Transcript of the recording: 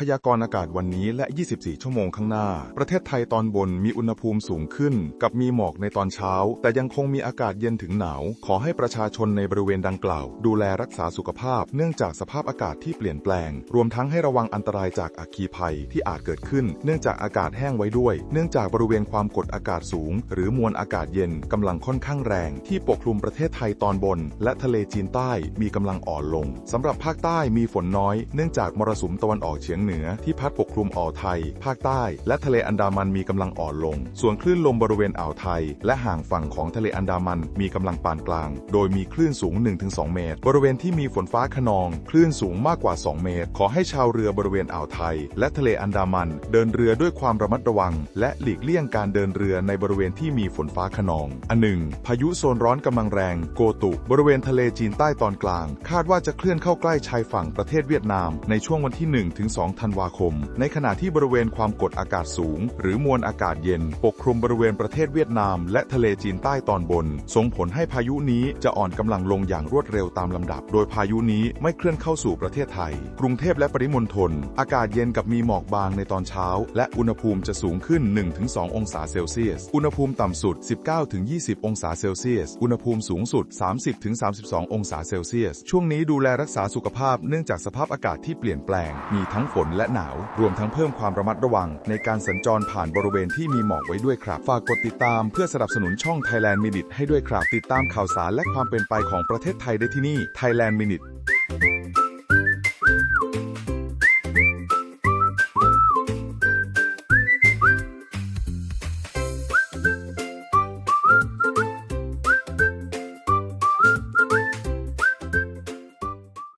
พยากรณ์อากาศวันนี้และ 24 ชั่วโมงข้างหน้า ประเทศไทยตอนบนมีอุณหภูมิสูงขึ้น กับมีหมอกในตอนเช้า แต่ยังคงมีอากาศเย็นถึงหนาว ขอให้ประชาชนในบริเวณดังกล่าว ดูแลรักษาสุขภาพ เนื่องจากสภาพอากาศที่เปลี่ยนแปลง รวมทั้งให้ระวังอันตรายจากอัคคีภัยที่อาจเกิดขึ้น เนื่องจากอากาศแห้งไว้ด้วย เนื่องจากบริเวณความกดอากาศสูง หรือมวลอากาศเย็นกำลังค่อนข้างแรง ที่ปกคลุมประเทศไทยตอนบน และทะเลจีนใต้มีกำลังอ่อนลงสำหรับภาคใต้มีฝนน้อย เนื่องจากมรสุมตะวันออกเฉียงเหนือที่พัดปกคลุมอ่าวไทย ภาคใต้ และทะเลอันดามันมีกำลังอ่อนลง ส่วนคลื่นลมบริเวณอ่าวไทย และห่างฝั่งของทะเลอันดามันมีกำลังปานกลาง โดยมีคลื่นสูง 1-2 เมตร บริเวณที่มีฝนฟ้าขนอง คลื่นสูงมากกว่า 2 เมตร ขอให้ชาวเรือบริเวณอ่าวไทย และทะเลอันดามัน เดินเรือด้วยความระมัดระวัง และหลีกเลี่ยงการเดินเรือในบริเวณที่มีฝนฟ้าขนอง อันหนึ่งพายุโซนร้อนกำลังแรง โกตุ บริเวณทะเลจีนใต้ตอนกลาง คาดว่าจะเคลื่อนเข้าใกล้ชายฝั่งประเทศเวียดนามในช่วงวันที่ 1-2ธันวาคม ในขณะที่บริเวณความกดอากาศสูง หรือมวลอากาศเย็น ปกคลุมบริเวณประเทศเวียดนาม และทะเลจีนใต้ตอนบน ส่งผลให้พายุนี้จะอ่อนกำลังลงอย่างรวดเร็วตามลำดับ โดยพายุนี้ไม่เคลื่อนเข้าสู่ประเทศไทย กรุงเทพและปริมณฑลอากาศเย็นกับมีหมอกบางในตอนเช้า และอุณหภูมิจะสูงขึ้น 1-2 องศาเซลเซียส อุณหภูมิต่ำสุด 19-20 องศาเซลเซียส อุณหภูมิสูงสุด 30-32 องศาเซลเซียส ช่วงนี้ดูแลรักษาสุขภาพเนื่องจากสภาพอากาศที่เปลี่ยนแปลง มีทั้งฝนนและหนาว รวมทั้งเพิ่มความระมัดระวัง ในการสัญจรผ่านบริเวณที่มีหมอกไว้ด้วยครับ ฝากกดติดตามเพื่อสนับสนุนช่อง Thailand Minute ให้ด้วยครับ ติดตามข่าวสารและความเป็นไปของประเทศไทยได้ที่นี่ Thailand Minute